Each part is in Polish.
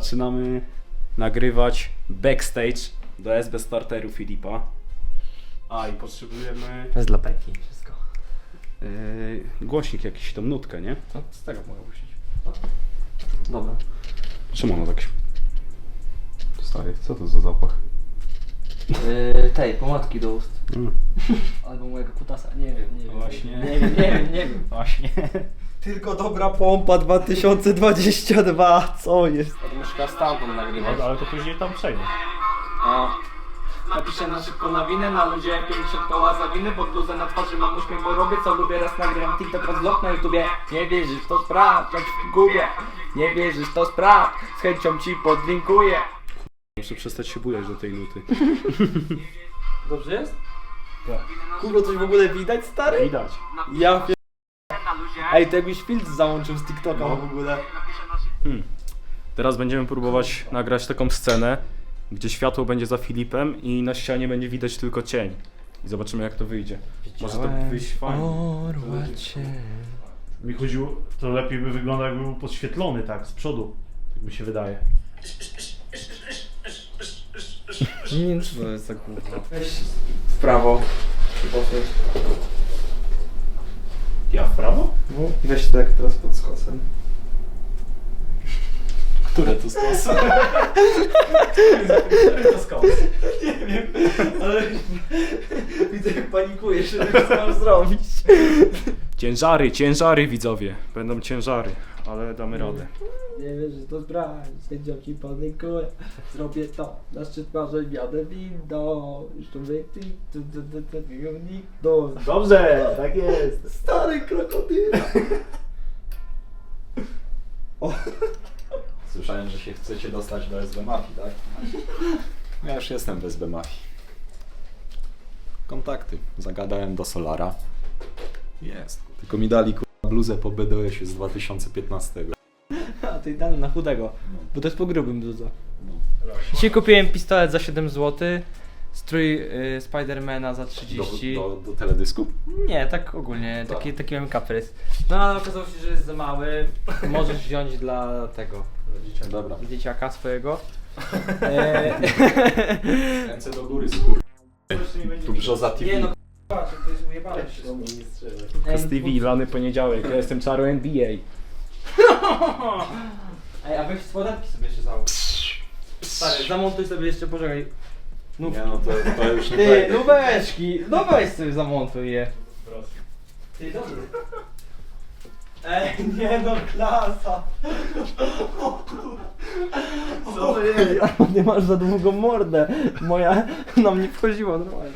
zaczynamy nagrywać backstage do SB Starteru Filipa. A i potrzebujemy To jest dla beki wszystko. yy, głośnik jakiś, tą nutkę, nie? No, z tego mogę puścić. Dobra. Czemu ono tak się... Stary, co to za zapach? Yy, tej, pomadki do ust. Mm. Albo mojego kutasa. Nie wiem, nie wiem. Właśnie. Nie wiem, nie wiem, nie wiem. Właśnie. Tylko dobra pompa 2022, co jest? To muszę stamtąd nagrywać. ale to później tam przejdę. A. Napiszę na szybko nawinę, na ludzie 50 koła za winy, pod bluzę na twarzy mam uśmiech, bo robię co lubię, raz nagram TikTok, raz vlog na YouTubie. Nie wierzysz, to sprawdź, jak w gubię. Nie wierzysz, to sprawdź, z chęcią ci podlinkuję. Muszę przestać się bujać do tej nuty. Dobrze jest? Kurwa, coś w ogóle widać, stary? Widać. Ja. Ej, to jakbyś filtr załączył z TikToka w ogóle. Hmm. Teraz będziemy próbować nagrać taką scenę, gdzie światło będzie za Filipem i na ścianie będzie widać tylko cień. I zobaczymy jak to wyjdzie. Może to wyjść fajnie. Orła cię. Mi chodziło, to lepiej by wyglądał jakby był podświetlony tak, z przodu. Tak mi się wydaje. Nie wiem, co to jest za kurwa. Weź w prawo. Ja w prawo? No i weź tak teraz pod skosem. Które to skos? to skos? Nie wiem, ale widzę jak panikujesz, że co mam zrobić. Ciężary, ciężary widzowie. Będą ciężary, ale damy radę. Nie wiesz, że to sprawdź, sędzią ci podlinkuję. Zrobię to, na szczyt marzeń jadę windą. Już ty, tu, tu, tu, tu, tu, tu, Dobrze, tak jest. Stary krokodyl. Słyszałem, że się chcecie dostać do SB Mafii, tak? Ja już jestem w SB Mafii. Kontakty. Zagadałem do Solara. Jest. Tylko mi dali kurwa bluzę po BDS-ie z 2015. A ty dany na chudego, bo to jest po grubym dużo. Dzisiaj kupiłem pistolet za 7 zł, strój y, Spidermana za Do, 30. do, do teledysku? Nie, tak ogólnie, Tak. taki, taki miałem kaprys. No ale okazało się, że jest za mały. Możesz wziąć dla tego Dobra. dzieciaka swojego. E, Ręce do góry, skur... Tu brzoza TV. nie no, to jest ujebane wszystko. Z TV, lany poniedziałek, ja jestem czaro NBA. Ej, a weź spodenki sobie jeszcze załóż. Stary, zamontuj sobie jeszcze, poczekaj. No, Nie no, to, to już nie ty, tak. nubeczki, no weź sobie zamontuj je. Ty, dobry. Ej, nie no, klasa. Co to jest? Ty masz za długą mordę. Moja nam nie wchodziła normalnie.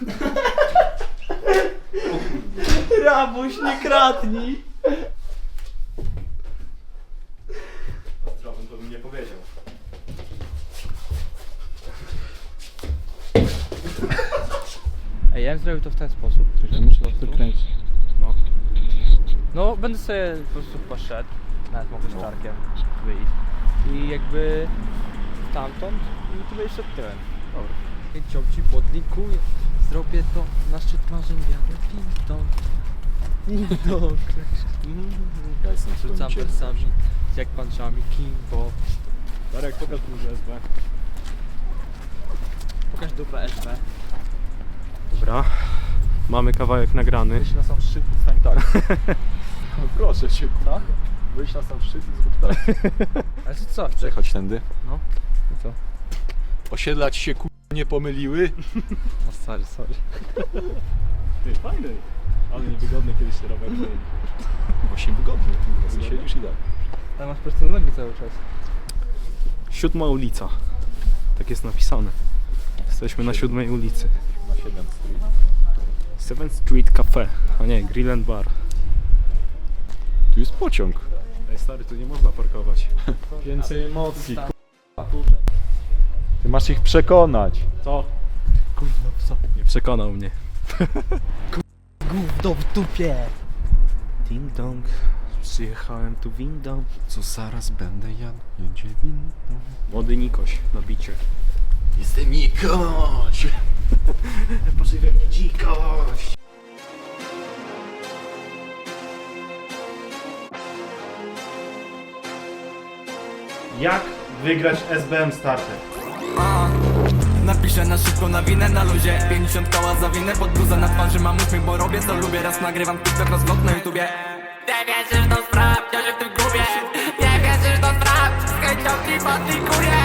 Rabuś, nie kradnij. Zdrowym to bym nie powiedział. Ej, ja bym zrobił to w ten sposób. Że muszę to kręcić. No. No, będę sobie po prostu poszedł, nawet mogę z czarkiem wyjść. I jakby stamtąd i tu będziesz szedł tyłem. Dobra. Chęcią ci podlinkuję, zrobię to, na szczyt marzeń windą. Windą, Ja jestem Rzucam twoim wersami, jak punchami Kimbo. Darek, pokaż mi SB. Pokaż dupę SB. Dobra. Mamy kawałek nagrany. Wyjść na sam szczyt i stań tak. Proszę cię. Tak? Wyjść na sam szczyt i zrób tak. Ale to co? Przechodź tędy. No. I co? Osiedlać się ku... nie pomyliły. No sorry, sorry. Ty, fajny. Ale niewygodny kiedyś się robił. Właśnie wygodnie. Ty sobie siedzisz i tak. Tam masz proste nogi cały czas. Siódma ulica. Tak jest napisane. Jesteśmy na siódmej ulicy. Na 7 street. 7th Street Cafe. A nie, Grill and Bar. Tu jest pociąg. Ej stary, tu nie można parkować. Więcej emocji. Masz ich przekonać. Co? Gówno co? Nie przekonał mnie. Gówno w dupie! Ding dong. Przyjechałem tu windą. Co zaraz będę jadł? Jedzie windą. Młody Nikoś na bicie. Jestem Nikoś. Pożywia mnie dzikość. Jak wygrać SBM starter? A, Napiszę na szybko na winę na luzie. 50 koła za winę pod bluzę na twarzy mam uśmiech, bo robię co lubię. Raz nagrywam TikTok, raz vlog na YouTubie. Nie wierzysz, to sprawdź, ja się w tym gubię. Nie wierzysz, to sprawdź, z chęcią ci patlikuję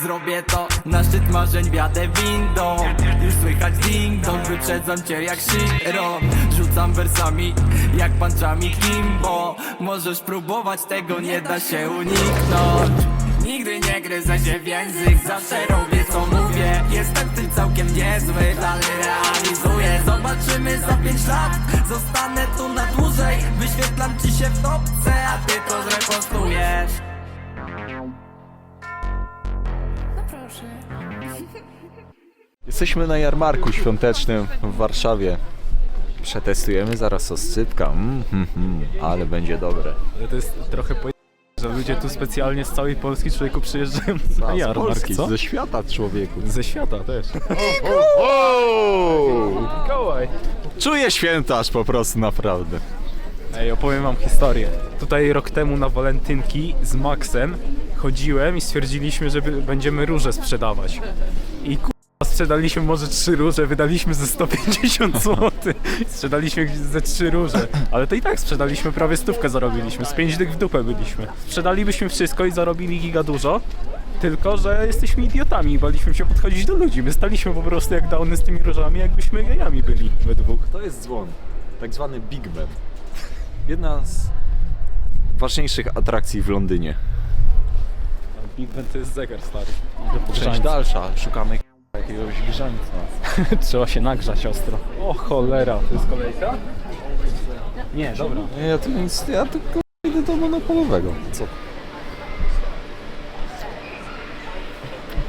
Zrobię to, na szczyt marzeń wjadę windą. Już słychać ding dong, wyprzedzam cię jak Shiro. Rzucam wersami, jak panczami Kimbo. Możesz próbować, tego nie da się uniknąć Nigdy nie gryzę się w język, zawsze robię co mówię Jestem w tym całkiem niezły, dalej realizuję Zobaczymy za pięć lat, zostanę tu na dłużej Wyświetlam ci się w topce, a ty to zrepostujesz No proszę. Jesteśmy na jarmarku świątecznym w Warszawie. Przetestujemy zaraz oscypka. Mm, mm, mm, ale będzie dobre. To jest trochę po... że ludzie tu specjalnie z całej Polski człowieku przyjeżdżają na A, z jarmark, Polski, co? ze świata człowieku. Ze świata też. Mikołaj! Czuję świętaż po prostu, naprawdę. Ej, opowiem wam historię. Tutaj rok temu na walentynki z Maxem chodziłem i stwierdziliśmy, że będziemy róże sprzedawać. I ku... sprzedaliśmy może trzy róże, wydaliśmy ze 150 zł. Sprzedaliśmy ze trzy róże, ale to i tak sprzedaliśmy prawie stówkę zarobiliśmy. Z pięć dych w dupę byliśmy. Sprzedalibyśmy wszystko i zarobili giga dużo. Tylko, że jesteśmy idiotami i baliśmy się podchodzić do ludzi. My staliśmy po prostu jak downy z tymi różami, jakbyśmy gejami byli we dwóch. To jest dzwon. Tak zwany Big Ben. Jedna z ważniejszych atrakcji w Londynie. Big Ben to jest zegar stary. Część dalsza. Szukamy jakiegoś grzańca. Trzeba się nagrzać ostro. O cholera, to jest kolejka? Nie, dobra. Nie, ja tu nic, ja tylko idę do monopolowego. Co?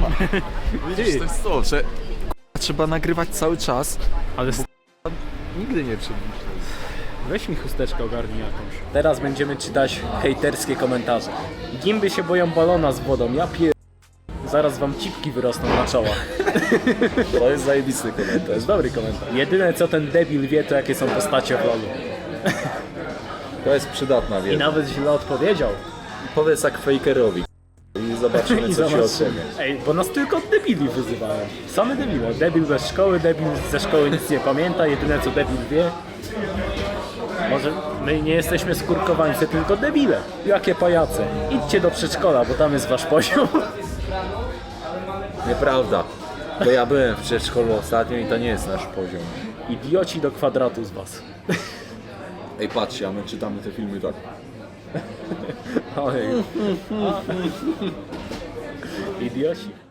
Widzisz, to jest to, że trzeba nagrywać cały czas. Ale Nigdy nie przebliżę. weź mi chusteczkę ogarnij jakąś. Teraz będziemy czytać hejterskie komentarze. Gimby się boją balona z wodą, ja pier... Zaraz wam cipki wyrosną na czołach. To jest zajebisty To komentarz. jest dobry komentarz. Jedyne co ten debil wie to jakie są postacie w lolu. To jest przydatna I wiedza. nawet źle odpowiedział. Powiedz jak fakerowi. I zobaczymy I co się zobaczymy. Ej, bo nas tylko od debili wyzywałem. Same debile. Debil bez szkoły, debil ze szkoły nic nie pamięta, jedyne co debil wie. Może my nie jesteśmy skurkowańcy, tylko debile. Jakie pajace. Idźcie do przedszkola, bo tam jest wasz poziom. Nieprawda. Bo ja byłem w przedszkolu ostatnio i to nie jest nasz poziom. Idioci do kwadratu z was. Ej patrzcie, a my czytamy te filmy tak. Ojej. Idioci.